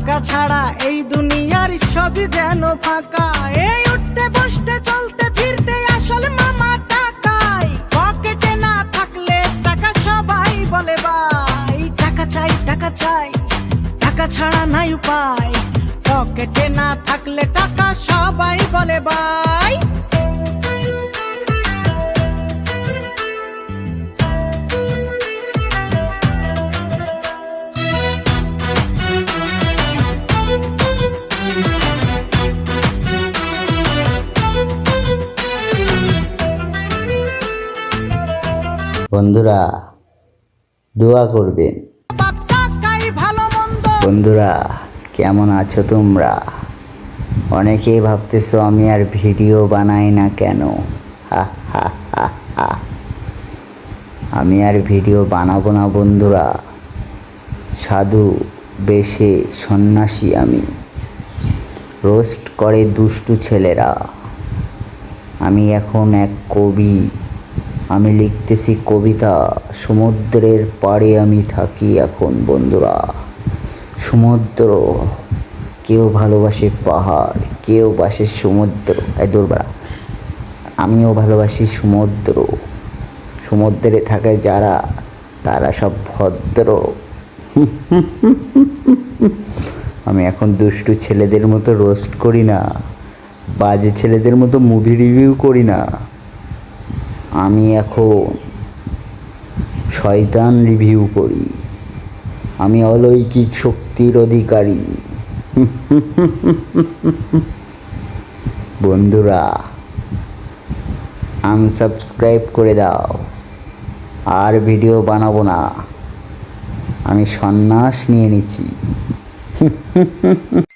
টাকা ছাড়া এই দুনিয়ার সবই যেন ফাঁকা। এই উঠতে, বসতে, চলতে, ফিরতে আসলে মামা টাকাই। পকেটে না থাকলে টাকা সবাই বলে ভাই। টাকা চাই টাকা চাই, টাকা ছাড়া নাই উপায়। পকেটে না থাকলে টাকা সবাই বলে ভাই। বন্ধুরা, দোয়া করবেন। বন্ধুরা, কেমন আছো তোমরা? অনেকেই ভাবতেছো আমি আর ভিডিও বানাই না কেন? আমি আর ভিডিও বানাবো না বন্ধুরা। সাধু, বেশে সন্ন্যাসী আমি। রোস্ট করে দুষ্টু ছেলেরা। আমি এখন এক কবি। আমি লিখতেছি কবিতা, সমুদ্রের পাড়ে আমি থাকি এখন, বন্ধুরা। সমুদ্র, কেউ ভালোবাসে পাহাড়, কেউ বাসে সমুদ্র। এই দূরবেড়া আমিও ভালোবাসি সমুদ্র। সমুদ্রে থাকে যারা, তারা সব ভদ্র। আমি এখন দুষ্টু ছেলেদের মতো রোস্ট করি না, বাজে ছেলেদের মতো মুভি রিভিউ করি না। আমি এখন শয়তান রিভিউ করি। আমি অলৌকিক শক্তির অধিকারী। বন্ধুরা আনসাবস্ক্রাইব করে দাও। আর ভিডিও বানাবো না। আমি সন্ন্যাস নিয়ে নিচ্ছি।